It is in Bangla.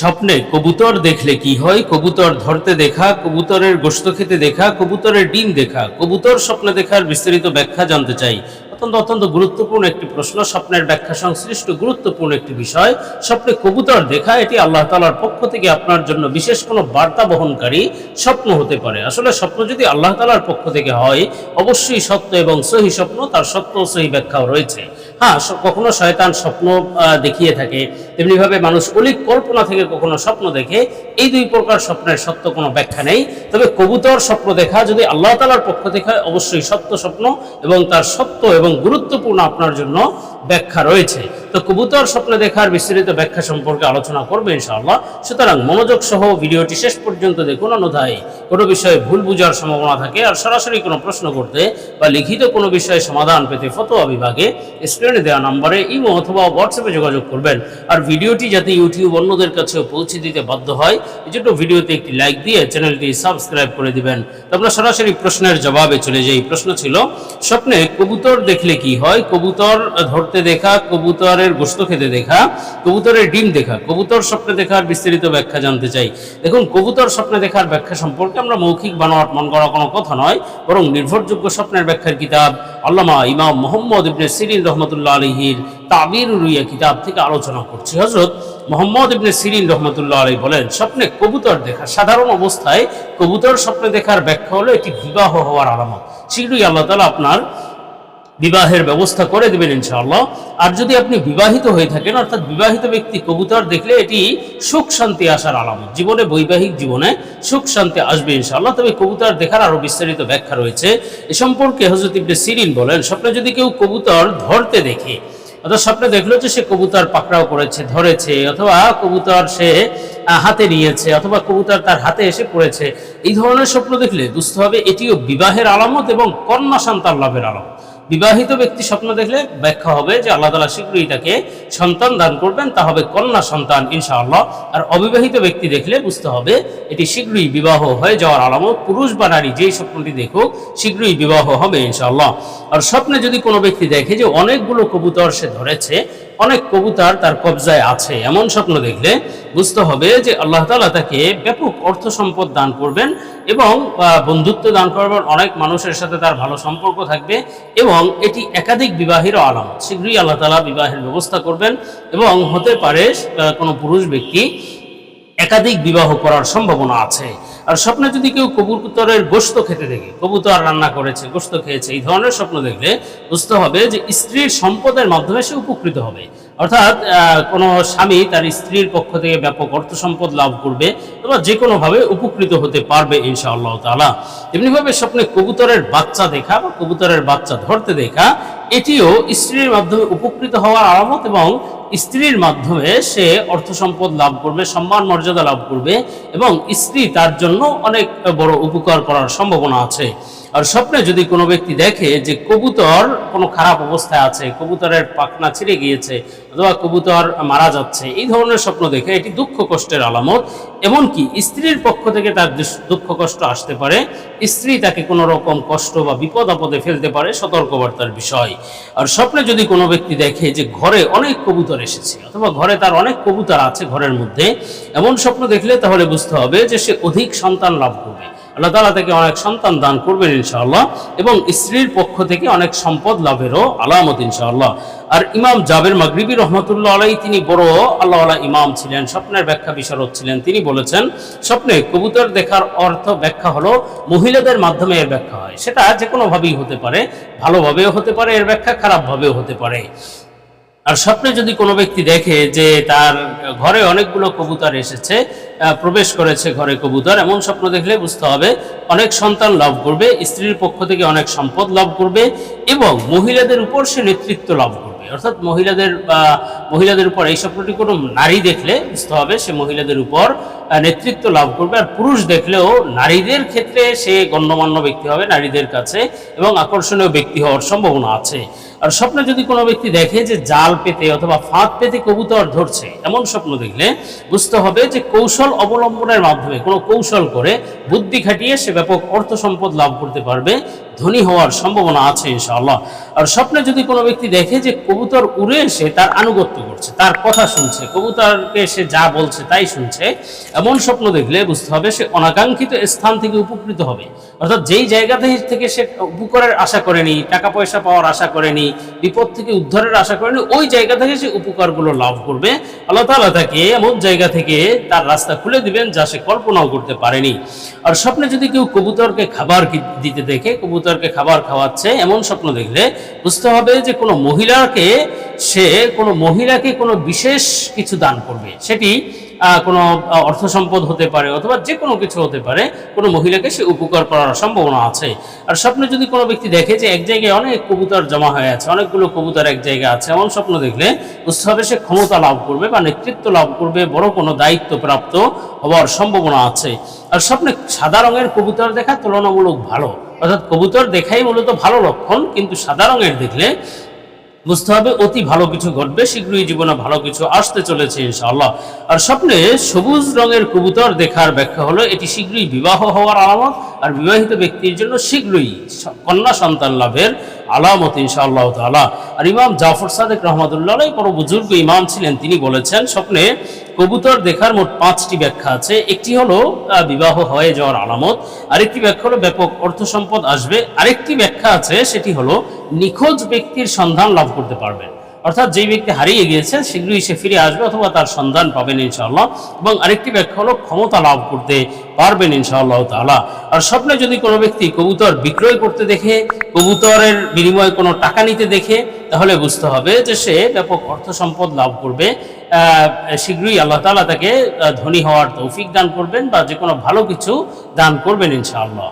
স্বপ্নে কবুতর দেখলে কি হয়? কবুতর ধরতে দেখা, কবুতরের গোস্ত খেতে দেখা, কবুতরের ডিম দেখা। কবুতর স্বপ্নে দেখার বিস্তারিত ব্যাখ্যা জানতে চাই। অত্যন্ত অত্যন্ত গুরুত্বপূর্ণ একটি প্রশ্ন স্বপ্নের ব্যাখ্যা সংশ্লিষ্ট গুরুত্বপূর্ণ একটি বিষয়। স্বপ্নে কবুতর দেখা এটি আল্লাহ তালার পক্ষ থেকে আপনার জন্য বিশেষ কোনো বার্তা বহনকারী স্বপ্ন হতে পারে। আসলে স্বপ্ন যদি আল্লাহ তালার পক্ষ থেকে হয় অবশ্যই সত্য এবং সহি স্বপ্ন তার সত্য ও সহি ব্যাখ্যাও রয়েছে। হ্যাঁ কখনো শয়তান স্বপ্ন দেখিয়ে থাকে তেমনিভাবে মানুষ অলিক কল্পনা থেকে কখনো স্বপ্ন দেখে এই দুই প্রকার স্বপ্নের সত্য কোনো ব্যাখ্যা নেই। তবে কবুতর স্বপ্ন দেখা যদি আল্লাহ তালার পক্ষ থেকে হয়, অবশ্যই সত্য স্বপ্ন এবং তার সত্য এবং গুরুত্বপূর্ণ আপনার জন্য ব্যাখ্যা রয়েছে। তো কবুতর স্বপ্ন দেখার বিস্তারিত ব্যাখ্যা সম্পর্কে আলোচনা করবে ইনশাআল্লাহ। সুতরাং মনোযোগ সহ ভিডিওটি শেষ পর্যন্ত দেখুন, অন্যথায় কোনো বিষয়ে ভুল বুঝার সম্ভাবনা থাকে আর সরাসরি কোনো প্রশ্ন করতে বা লিখিত কোনো বিষয়ে সমাধান পেতে ফতোয়া বিভাগে স্ক্রিনে দেওয়া নম্বরে ইমো অথবা হোয়াটসঅ্যাপে যোগাযোগ করবেন। আর ভিডিওটি যাতে ইউটিউব অন্যদের কাছেও পৌঁছে দিতে বাধ্য হয়, এই জন্য ভিডিওতে একটি লাইক দিয়ে চ্যানেলটি সাবস্ক্রাইব করে দিবেন। তো আমরা সরাসরি প্রশ্নের জবাবে চলে যাই। প্রশ্ন ছিল, স্বপ্নে কবুতর দেখলে কি হয়? কবুতর ধরতে দেখা, কবুতরের গোস্ত খেতে দেখা, কবুতরের ডিম দেখা, কবুতর স্বপ্নে দেখার বিস্তারিত ব্যাখ্যা জানতে চাই। দেখুন, কবুতর স্বপ্নে দেখার ব্যাখ্যা সম্পর্কে আমরা মৌখিক বানোয়াট মন করা কোনো কথা নয়, বরং নির্ভরযোগ্য স্বপ্নের ব্যাখ্যার কিতাব আল্লামা ইমাম মোহাম্মদ ইবনে সিরিন রহমতুল্লাহ আলহির তাবির রুইয়া কিতাব থেকে আলোচনা করছি। হজরত মোহাম্মদ ইবনে সিরিন রহমতুল্লাহ আলী বলেন, স্বপ্নে কবুতর দেখা সাধারণ অবস্থায় কবুতর স্বপ্নে দেখার ব্যাখ্যা হলো এটি বিবাহ হওয়ার আলামত। শীঘ্রই আল্লাহ তালা আপনার বিবাহের ব্যবস্থা করে দেবেন ইনশাআল্লাহ। আর যদি আপনি বিবাহিত হয়ে থাকেন, অর্থাৎ বিবাহিত ব্যক্তি কবুতর, দেখলে এটি সুখ শান্তি আসার আলামত। জীবনে বৈবাহিক জীবনে সুখ শান্তি আসবে ইনশাআল্লাহ। তবে কবুতর দেখার আরও বিস্তারিত ব্যাখ্যা রয়েছে। এ সম্পর্কে হজরত ইবনে সিরিন বলেন, স্বপ্নে যদি কেউ কবুতর ধরতে দেখে, অর্থাৎ স্বপ্নে দেখল যে সে কবুতর পাকড়াও করেছে, ধরেছে, অথবা কবুতর সে হাতে নিয়েছে, অথবা কবুতর তার হাতে এসে পড়েছে, এই ধরনের স্বপ্ন দেখলে দুস্থ হবে এটিও বিবাহের আলামত এবং কন্যা সন্তান লাভের আলামত। বিবাহিত ব্যক্তি স্বপ্ন দেখলে ব্যাখ্যা হবে যে আল্লাহ তালা শীঘ্রই তাকে সন্তান দান করবেন, তা হবে কন্যা সন্তান ইনশাআল্লাহ। আর অবিবাহিত ব্যক্তি দেখলে বুঝতে হবে এটি শীঘ্রই বিবাহ হয়ে যাওয়ার আলামত, পুরুষ বা নারী যেই স্বপ্নটি দেখুক, শীঘ্রই বিবাহ হবে ইনশাআল্লাহ। আর স্বপ্নে যদি কোনো ব্যক্তি দেখে যে অনেকগুলো কবুতর সে ধরেছে, অনেক কবুতর তার কবজায় আছে, এমন স্বপ্ন দেখলে বুঝতে হবে যে আল্লাহ তালা তাকে ব্যাপক অর্থ সম্পদ দান করবেন এবং বন্ধুত্ব দান করবেন অনেক মানুষের সাথে তার ভালো সম্পর্ক থাকবে এবং এটি একাধিক বিবাহের আলামত। শীঘ্রই আল্লাহ তালা বিবাহের ব্যবস্থা করবেন এবং হতে পারে কোনো পুরুষ ব্যক্তি একাধিক বিবাহ করার সম্ভাবনা আছে। আর স্বপ্নে যদি কেউ কবুতরের গোস্ত খেতে দেখে, কবুতর রান্না করেছে, গোস্ত খেয়েছে, এই ধরনের স্বপ্ন দেখলে বুঝতে হবে যে স্ত্রীর সম্পদের মাধ্যমে সে উপকৃত হবে। অর্থাৎ কোনো স্বামী তার স্ত্রীর পক্ষ থেকে ব্যাপক অর্থ সম্পদ লাভ করবে অথবা যে কোনোভাবে উপকৃত হতে পারবে ইনশাআল্লাহ তালা এমনিভাবে স্বপ্নে কবুতরের বাচ্চা দেখা বা কবুতরের বাচ্চা ধরতে দেখা, এটিও স্ত্রীর মাধ্যমে উপকৃত হওয়ার আলামত এবং স্ত্রীর মাধ্যমে সে অর্থ সম্পদ লাভ করবে, সম্মান মর্যাদা লাভ করবে এবং স্ত্রী তার জন্য অনেক বড় উপকার করার সম্ভাবনা আছে। আর স্বপ্নে যদি কোনো ব্যক্তি দেখে যে কবুতর কোনো খারাপ অবস্থায় আছে, কবুতরের পাখনা ছিঁড়ে গিয়েছে অথবা কবুতর মারা যাচ্ছে, এই ধরনের স্বপ্ন দেখে এটি দুঃখ কষ্টের আলামত। এমনকি স্ত্রীর পক্ষ থেকে তার দুঃখ কষ্ট আসতে পারে, স্ত্রী তাকে কোনো রকম কষ্ট বা বিপদ আপদে ফেলতে পারে, সতর্কবার্তার বিষয়। আর স্বপ্নে যদি কোনো ব্যক্তি দেখে যে ঘরে অনেক কবুতর এসেছে। অথবা ঘরে তার অনেক কবুতর আছে ঘরের মধ্যে। এমন স্বপ্ন দেখলে তাহলে বুঝতে হবে যে সে অধিক সন্তান লাভ করবে। আল্লাহ তালা তাকে অনেক সন্তান দান করবেন ইনশাআল্লাহ এবং স্ত্রীর পক্ষ থেকে অনেক সম্পদ লাভেরও আলামত ইনশাআল্লাহ। আর ইমাম জাবের মাগরিবি রহমতুল্লাহ আলাই তিনি বড় আল্লাহ ইমাম ছিলেন, স্বপ্নের ব্যাখ্যা বিশারদ ছিলেন। তিনি বলেছেন, স্বপ্নে কবুতর দেখার অর্থ ব্যাখ্যা হলো মহিলাদের মাধ্যমে এর ব্যাখ্যা হয়। সেটা যে কোনোভাবেই হতে পারে, ভালোভাবেও হতে পারে, এর ব্যাখ্যা খারাপভাবেও হতে পারে। আর স্বপ্নে যদি কোনো ব্যক্তি দেখে যে তার ঘরে অনেকগুলো কবুতর এসেছে প্রবেশ করেছে ঘরে কবুতর, এমন স্বপ্ন দেখলে বুঝতে হবে অনেক সন্তান লাভ করবে, স্ত্রীর পক্ষ থেকে অনেক সম্পদ লাভ করবে এবং মহিলাদের উপর সে নেতৃত্ব লাভ করবে। অর্থাৎ মহিলাদের মহিলাদের উপর, এই স্বপ্নটি কোনো নারী দেখলে বুঝতে হবে সে মহিলাদের উপর নেতৃত্ব লাভ করবে। আর পুরুষ দেখলেও নারীদের ক্ষেত্রে সে গণ্যমান্য ব্যক্তি হবে নারীদের কাছে এবং আকর্ষণীয় ব্যক্তি হওয়ার সম্ভাবনা আছে। আর স্বপ্নে যদি কোনো ব্যক্তি দেখে যে জাল পেতে অথবা ফাঁদ পেতে কবুতর ধরছে, এমন স্বপ্ন দেখলে বুঝতে হবে যে কৌশল অবলম্বনের মাধ্যমে, কোনো কৌশল করে বুদ্ধি খাটিয়ে সে ব্যাপক অর্থ সম্পদ লাভ করতে পারবে, ধনী হওয়ার সম্ভাবনা আছে ইনশাআল্লাহ। আর স্বপ্নে যদি কোনো ব্যক্তি দেখে যে কবুতর উড়ে এসে তার আনুগত্য করছে, তার কথা শুনছে, কবুতরকে সে যা বলছে তাই শুনছে এমন স্বপ্ন দেখলে বুঝতে হবে সে অনাকাঙ্ক্ষিত স্থান থেকে উপকৃত হবে। অর্থাৎ যেই জায়গা থেকে- সে উপকারের আশা করেনি টাকা পয়সা পাওয়ার আশা করেনি, বিপদ থেকে উদ্ধারের আশা করেনি, ওই জায়গা থেকে সে উপকারগুলো লাভ করবে। আল্লাহ তাআলা তাকে এমন জায়গা থেকে তার রাস্তা খুলে দিবেন যা সে কল্পনাও করতে পারেনি। আর স্বপ্নে যদি কেউ কবুতরকে খাবার দিতে দেখে, কবুতরকে খাবার খাওয়াচ্ছে, এমন স্বপ্ন দেখলে বুঝতে হবে যে কোনো মহিলাকে, সে কোনো মহিলাকে কোনো বিশেষ কিছু দান করবে। সেটি কোনো অর্থ সম্পদ হতে পারে অথবা যে কোনো কিছু হতে পারে, কোনো মহিলাকে সে উপকার করার সম্ভাবনা আছে। আর স্বপ্নে যদি কোনো ব্যক্তি দেখে যে এক জায়গায় অনেক কবুতর জমা হয়ে আছে, অনেকগুলো কবুতর এক জায়গায় আছে, এমন স্বপ্ন দেখলে হবে সে ক্ষমতা লাভ করবে বা নেতৃত্ব লাভ করবে, বড় কোনো দায়িত্ব প্রাপ্ত হওয়ার সম্ভাবনা আছে। আর স্বপ্নে সাদা রঙের কবুতর দেখা তুলনামূলক ভালো। অর্থাৎ কবুতর দেখাই মূলত ভালো লক্ষণ, কিন্তু সাদা রঙের দেখলে বুঝতে হবে, অতি ভালো কিছু ঘটবে, শীঘ্রই জীবনে ভালো কিছু আসতে চলেছে ইনশাআল্লাহ। আর স্বপ্নে সবুজ রঙের কবুতর দেখার ব্যাখ্যা হলো, এটি শীঘ্রই বিবাহ হওয়ার আলামত, আর বিবাহিত ব্যক্তির জন্য শীঘ্রই কন্যা সন্তান লাভের আলামত ইনশাআল্লাহ তালা আর ইমাম জাফর সাদেক রহমতুল্লাহ বড় বুজুর্গ ইমাম ছিলেন, তিনি বলেছেন, স্বপ্নে কবুতর দেখার মোট পাঁচটি ব্যাখ্যা আছে। একটি হলো বিবাহ হয়ে যাওয়ার আলামত, আরেকটি ব্যাখ্যা হলো ব্যাপক অর্থ সম্পদ আসবে। আরেকটি ব্যাখ্যা আছে, সেটি হলো, নিখোঁজ ব্যক্তির সন্ধান লাভ করতে পারবেন। অর্থাৎ যেই ব্যক্তি হারিয়ে গিয়েছেন, শীঘ্রই সে ফিরে আসবে অথবা তার সন্ধান পাবেন ইনশাআল্লাহ। এবং আরেকটি ব্যাখ্যা হলো, ক্ষমতা লাভ করতে পারবেন ইনশাআল্লাহ তাআলা। আর স্বপ্নে যদি কোনো ব্যক্তি কবুতর বিক্রয় করতে দেখে, কবুতরের বিনিময়ে কোনো টাকা নিতে দেখে, তাহলে বুঝতে হবে যে সে ব্যাপক অর্থ সম্পদ লাভ করবে। শীঘ্রই আল্লাহ তাআলা তাকে ধনী হওয়ার তৌফিক দান করবেন বা যে কোনো ভালো কিছু দান করবেন ইনশাআল্লাহ।